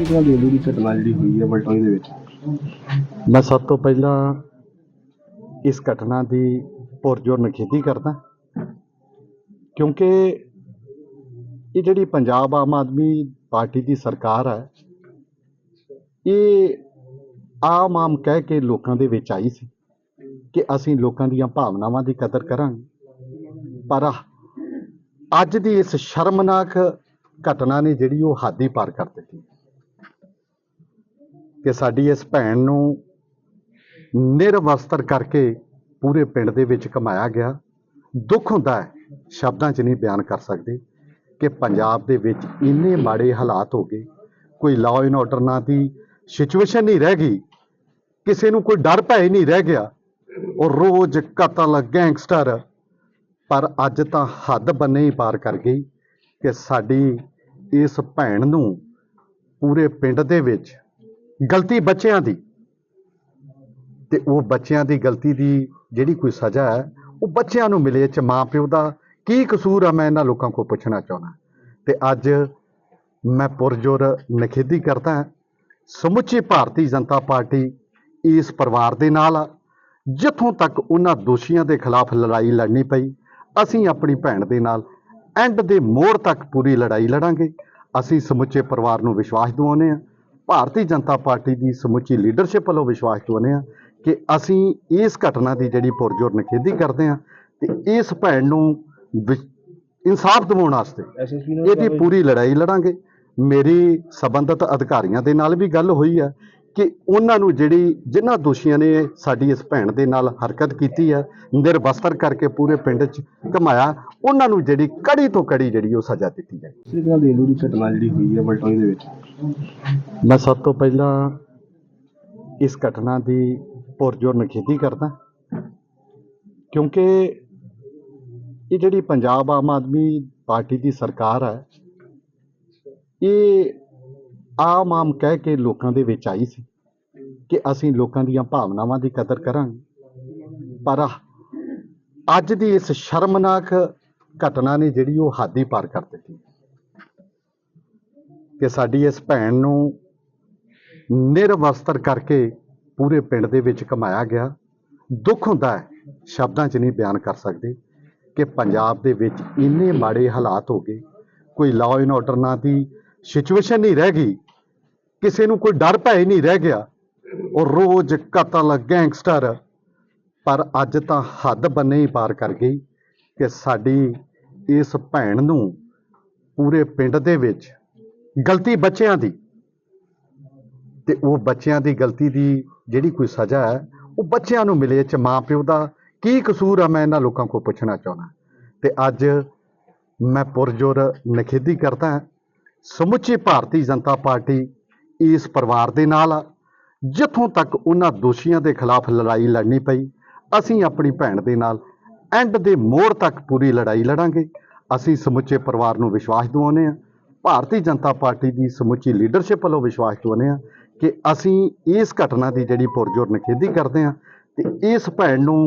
ਕੀ ਤਰ੍ਹਾਂ ਜਿਹੜੀ ਘਟਨਾ ਜਿਹੜੀ ਹੋਈ ਹੈ ਬਲਟੋਈ ਦੇ ਵਿੱਚ? ਮੈਂ ਸਭ ਤੋਂ ਪਹਿਲਾਂ ਇਸ ਘਟਨਾ ਦੀ ਪੁਰਜੋਰ ਨਿਖੇਧੀ ਕਰਦਾ ਕਿਉਂਕਿ ਇਹ ਜਿਹੜੀ ਪੰਜਾਬ ਆਮ ਆਦਮੀ ਪਾਰਟੀ ਦੀ ਸਰਕਾਰ ਹੈ, ਇਹ ਆਮ ਆਮ ਕਹਿ ਕੇ ਲੋਕਾਂ ਦੇ ਵਿੱਚ ਆਈ ਸੀ ਕਿ ਅਸੀਂ ਲੋਕਾਂ ਦੀਆਂ ਭਾਵਨਾਵਾਂ ਦੀ ਕਦਰ ਕਰਾਂਗੇ। ਪਰ ਅੱਜ ਦੀ ਇਸ ਸ਼ਰਮਨਾਕ ਘਟਨਾ ਨੇ ਜਿਹੜੀ ਉਹ ਹਾਦੀ ਪਾਰ ਕਰ ਦਿੱਤੀ। ਕਿ ਸਾਡੀ ਇਸ ਭੈਣ ਨੂੰ ਨਿਰਵਸਤਰ ਕਰਕੇ ਪੂਰੇ ਪਿੰਡ ਦੇ ਵਿੱਚ ਕਮਾਇਆ ਗਿਆ। ਦੁੱਖ ਹੁੰਦਾ ਹੈ, ਸ਼ਬਦਾਂ 'ਚ ਨਹੀਂ ਬਿਆਨ ਕਰ ਸਕਦੇ ਕਿ ਪੰਜਾਬ ਦੇ ਵਿੱਚ ਇੰਨੇ ਮਾੜੇ ਹਾਲਾਤ ਹੋ ਗਏ। ਕੋਈ ਲਾਅ ਐਂਡ ਆਰਡਰ ਨਾਂ ਦੀ ਸਿਚੁਏਸ਼ਨ ਨਹੀਂ ਰਹਿ ਗਈ। ਕਿਸੇ ਨੂੰ ਕੋਈ ਡਰ ਭੈ ਨਹੀਂ ਰਹਿ ਗਿਆ। ਉਹ ਰੋਜ਼ ਕਤਲ ਗੈਂਗਸਟਰ ਪਰ ਅੱਜ ਤਾਂ ਹੱਦ ਬੰਨੇ ਹੀ ਪਾਰ ਕਰ ਗਈ ਕਿ ਸਾਡੀ ਇਸ ਭੈਣ ਨੂੰ ਪੂਰੇ ਪਿੰਡ ਦੇ ਵਿੱਚ ਗਲਤੀ ਬੱਚਿਆਂ ਦੀ। ਤੇ ਉਹ ਬੱਚਿਆਂ ਦੀ ਗਲਤੀ ਦੀ ਜਿਹੜੀ ਕੋਈ ਸਜ਼ਾ ਹੈ, ਉਹ ਬੱਚਿਆਂ ਨੂੰ ਮਿਲੇ ਚ ਮਾਂ ਪਿਓ ਦਾ। ਕੀ ਕਸੂਰ ਆ, ਮੈਂ ਇਹਨਾਂ ਲੋਕਾਂ ਕੋਲ ਪੁੱਛਣਾ ਚਾਹੁੰਦਾ। ਤੇ ਅੱਜ ਮੈਂ ਪੁਰਜੋਰ ਨਿਖੇਧੀ ਕਰਦਾ ਹਾਂ। ਸਮੁੱਚੀ ਭਾਰਤੀ ਜਨਤਾ ਪਾਰਟੀ ਇਸ ਪਰਿਵਾਰ ਦੇ ਨਾਲ ਆ। ਜਿੱਥੋਂ ਤੱਕ ਉਹਨਾਂ ਦੋਸ਼ੀਆਂ ਦੇ ਖਿਲਾਫ ਲੜਾਈ ਲੜਨੀ ਪਈ, ਅਸੀਂ ਆਪਣੀ ਭੈਣ ਦੇ ਨਾਲ ਐਂਡ ਦੇ ਮੋੜ ਤੱਕ ਪੂਰੀ ਲੜਾਈ ਲੜਾਂਗੇ। ਅਸੀਂ ਸਮੁੱਚੇ ਪਰਿਵਾਰ ਨੂੰ ਵਿਸ਼ਵਾਸ ਦਿਵਾਉਂਦੇ ਹਾਂ। ਭਾਰਤੀ ਜਨਤਾ ਪਾਰਟੀ ਦੀ ਸਮੁੱਚੀ ਲੀਡਰਸ਼ਿਪ ਵੱਲੋਂ ਵਿਸ਼ਵਾਸ ਦਿਵਾਉਂਦੇ ਹਾਂ ਕਿ ਅਸੀਂ ਇਸ ਘਟਨਾ ਦੀ ਜਿਹੜੀ ਪੁਰਜੋਰ ਨਿਖੇਧੀ ਕਰਦੇ ਹਾਂ ਤੇ ਇਸ ਭੈਣ ਨੂੰ ਇਨਸਾਫ ਦਿਵਾਉਣ ਵਾਸਤੇ ਇਹਦੀ ਪੂਰੀ ਲੜਾਈ ਲੜਾਂਗੇ। ਮੇਰੀ ਸਬੰਧਤ ਅਧਿਕਾਰੀਆਂ ਦੇ ਨਾਲ ਵੀ ਗੱਲ ਹੋਈ ਹੈ ਕਿ ਉਹਨਾਂ ਨੂੰ ਜਿਹੜੀ ਜਿਨ੍ਹਾਂ ਦੋਸ਼ੀਆਂ ਨੇ ਸਾਡੀ ਇਸ ਭੈਣ ਦੇ ਨਾਲ ਹਰਕਤ ਕੀਤੀ ਹੈ ਨਿਰਵਸਤਰ ਕਰਕੇ ਪੂਰੇ ਪਿੰਡ 'ਚ ਘਮਾਇਆ ਉਹਨਾਂ ਨੂੰ ਜਿਹੜੀ ਕੜੀ ਤੋਂ ਕੜੀ ਜਿਹੜੀ ਉਹ ਸਜ਼ਾ ਦਿੱਤੀ ਜਾਏ ਕੀ ਤਰ੍ਹਾਂ ਦੀ ਜਿਹੜੀ ਘਟਨਾ ਜਿਹੜੀ ਹੋਈ ਹੈ ਬਲਟੋਈ ਦੇ ਵਿੱਚ? ਮੈਂ ਸਭ ਤੋਂ ਪਹਿਲਾਂ ਇਸ ਘਟਨਾ ਦੀ ਪੁਰਜੋਰ ਨਿਖੇਧੀ ਕਰਦਾ ਕਿਉਂਕਿ ਇਹ ਜਿਹੜੀ ਪੰਜਾਬ ਆਮ ਆਦਮੀ ਪਾਰਟੀ ਦੀ ਸਰਕਾਰ ਹੈ ਇਹ ਆਮ ਆਮ ਕਹਿ ਕੇ ਲੋਕਾਂ ਦੇ ਵਿੱਚ ਆਈ ਸੀ ਕਿ ਅਸੀਂ ਲੋਕਾਂ ਦੀਆਂ ਭਾਵਨਾਵਾਂ ਦੀ ਕਦਰ ਕਰਾਂਗੇ। ਪਰ ਅੱਜ ਦੀ ਇਸ ਸ਼ਰਮਨਾਕ ਘਟਨਾ ਨੇ ਜਿਹੜੀ ਉਹ ਹੱਦ ਹੀ ਪਾਰ ਕਰ ਦਿੱਤੀ। ਕਿ ਸਾਡੀ ਇਸ ਭੈਣ ਨੂੰ ਨਿਰਵਸਤਰ ਕਰਕੇ ਪੂਰੇ ਪਿੰਡ ਦੇ ਵਿੱਚ ਕਮਾਇਆ ਗਿਆ। ਦੁੱਖ ਹੁੰਦਾ ਹੈ, ਸ਼ਬਦਾਂ 'ਚ ਨਹੀਂ ਬਿਆਨ ਕਰ ਸਕਦੇ ਕਿ ਪੰਜਾਬ ਦੇ ਵਿੱਚ ਇੰਨੇ ਮਾੜੇ ਹਾਲਾਤ ਹੋ ਗਏ। ਕੋਈ ਲਾਅ ਐਂਡ ਆਰਡਰ ਨਾਂ ਦੀ ਸਿਚੁਏਸ਼ਨ ਨਹੀਂ ਰਹਿ ਗਈ। ਕਿਸੇ ਨੂੰ ਕੋਈ ਡਰ ਭੈ ਹੀ ਨਹੀਂ ਰਹਿ ਗਿਆ। ਉਹ ਰੋਜ਼ ਕਤਲ ਗੈਂਗਸਟਰ। ਪਰ ਅੱਜ ਤਾਂ ਹੱਦ ਬੰਨੇ ਹੀ ਪਾਰ ਕਰ ਗਈ ਕਿ ਸਾਡੀ ਇਸ ਭੈਣ ਨੂੰ ਪੂਰੇ ਪਿੰਡ ਦੇ ਵਿੱਚ ਗਲਤੀ ਬੱਚਿਆਂ ਦੀ। ਤੇ ਉਹ ਬੱਚਿਆਂ ਦੀ ਗਲਤੀ ਦੀ ਜਿਹੜੀ ਕੋਈ ਸਜ਼ਾ ਹੈ, ਉਹ ਬੱਚਿਆਂ ਨੂੰ ਮਿਲੇ ਚ ਮਾਂ ਪਿਓ ਦਾ। ਕੀ ਕਸੂਰ ਆ ਮੈਂ ਇਹਨਾਂ ਲੋਕਾਂ ਕੋਲ ਪੁੱਛਣਾ ਚਾਹੁੰਦਾ। ਤੇ ਅੱਜ ਮੈਂ ਪੁਰਜੋਰ ਨਿਖੇਧੀ ਕਰਦਾ ਸਮੁੱਚੀ ਭਾਰਤੀ ਜਨਤਾ ਪਾਰਟੀ ਇਸ ਪਰਿਵਾਰ ਦੇ ਨਾਲ ਆ। ਜਿੱਥੋਂ ਤੱਕ ਉਹਨਾਂ ਦੋਸ਼ੀਆਂ ਦੇ ਖਿਲਾਫ ਲੜਾਈ ਲੜਨੀ ਪਈ ਅਸੀਂ ਆਪਣੀ ਭੈਣ ਦੇ ਨਾਲ ਐਂਡ ਦੇ ਮੋੜ ਤੱਕ ਪੂਰੀ ਲੜਾਈ ਲੜਾਂਗੇ। ਅਸੀਂ ਸਮੁੱਚੇ ਪਰਿਵਾਰ ਨੂੰ ਵਿਸ਼ਵਾਸ ਦਿਵਾਉਂਦੇ ਹਾਂ। ਭਾਰਤੀ ਜਨਤਾ ਪਾਰਟੀ ਦੀ ਸਮੁੱਚੀ ਲੀਡਰਸ਼ਿਪ ਵੱਲੋਂ ਵਿਸ਼ਵਾਸ ਦਿਵਾਉਂਦੇ ਹਾਂ ਕਿ ਅਸੀਂ ਇਸ ਘਟਨਾ ਦੀ ਜਿਹੜੀ ਪੁਰਜੋਰ ਨਿਖੇਧੀ ਕਰਦੇ ਹਾਂ ਤੇ ਇਸ ਭੈਣ ਨੂੰ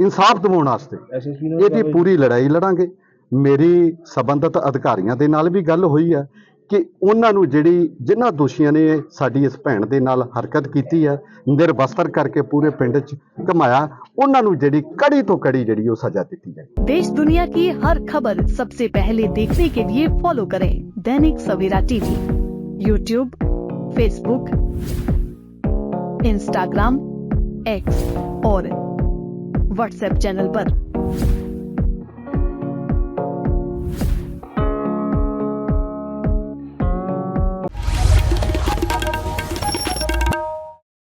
ਇਨਸਾਫ ਦਿਵਾਉਣ ਵਾਸਤੇ ਇਹਦੀ ਪੂਰੀ ਲੜਾਈ ਲੜਾਂਗੇ। ਮੇਰੀ ਸਬੰਧਤ ਅਧਿਕਾਰੀਆਂ ਦੇ ਨਾਲ ਵੀ ਗੱਲ ਹੋਈ ਹੈ ਕਿ ਉਹਨਾਂ ਨੂੰ ਜਿਹੜੀ ਜਿਨ੍ਹਾਂ ਦੋਸ਼ੀਆਂ ਨੇ ਸਾਡੀ ਇਸ ਭੈਣ ਦੇ ਨਾਲ ਹਰਕਤ ਕੀਤੀ ਹੈ ਨਿਰਵਸਤਰ ਕਰਕੇ ਪੂਰੇ ਪਿੰਡ 'ਚ ਘਮਾਇਆ ਉਹਨਾਂ ਨੂੰ ਜਿਹੜੀ ਕੜੀ ਤੋਂ ਕੜੀ ਜਿਹੜੀ ਉਹ ਸਜ਼ਾ ਦਿੱਤੀ ਜਾਏ देश दुनिया की हर खबर सबसे पहले देखने के लिए फॉलो करें Dainik Savera TV YouTube Facebook Instagram X और व्हाट्सएप चैनल पर।